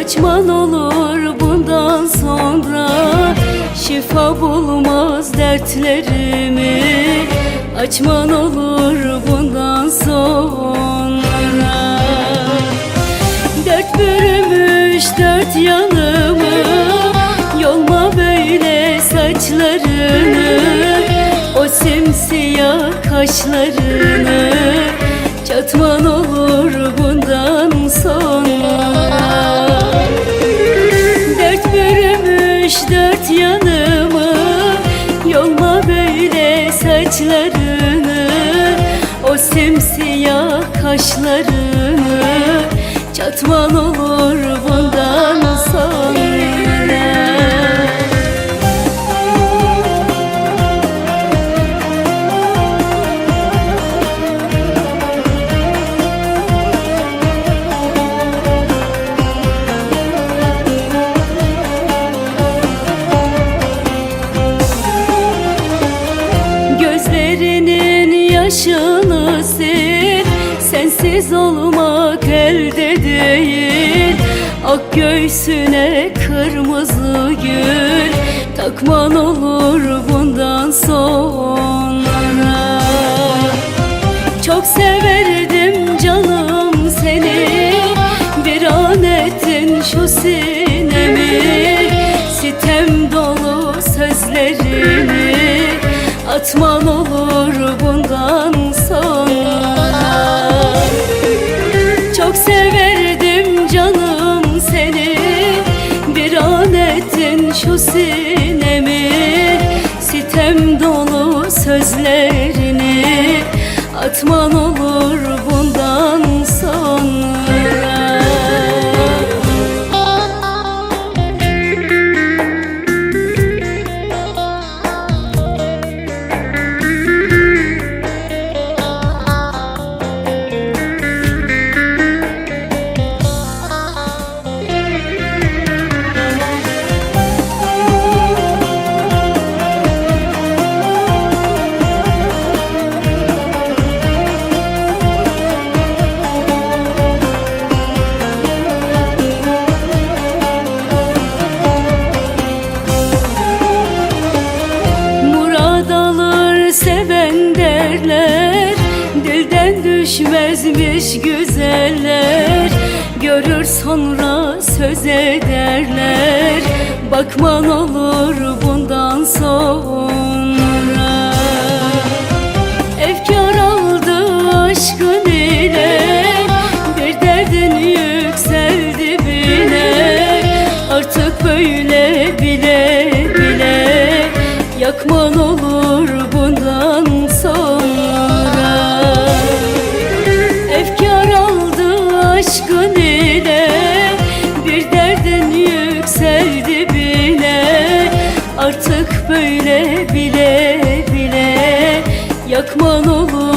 Açman olur bundan sonra. Şifa bulmaz dertlerimi. Açman olur bundan sonra. Dört bürümüş dört yanımı. Yolma böyle saçlarını. O simsiyah kaşlarını Çatman olur bundan sonra. Dört bürümüş dört yanımı Yolma böyle saçlarını. O simsiyah kaşlarını. Çatman olur bundan Sensiz olmak elde değil. Ak göğsüne kırmızı gül Takman olur bundan sonra. Çok severdim canım seni Bir an ettin şu sinemi. Sitem dolu sözlerini Atman olur bundan sonra Atman düşmezmiş güzeller. Görür sonra söz ederler. Bakman olur bundan sonra. Efkar aldı aşkın ile Bir derdin yükseldi bile. Artık böyle bile bile. Yakman olur bundan aşkın ile Bir derden yükseldi bile. Artık böyle bile bile Yakman olur.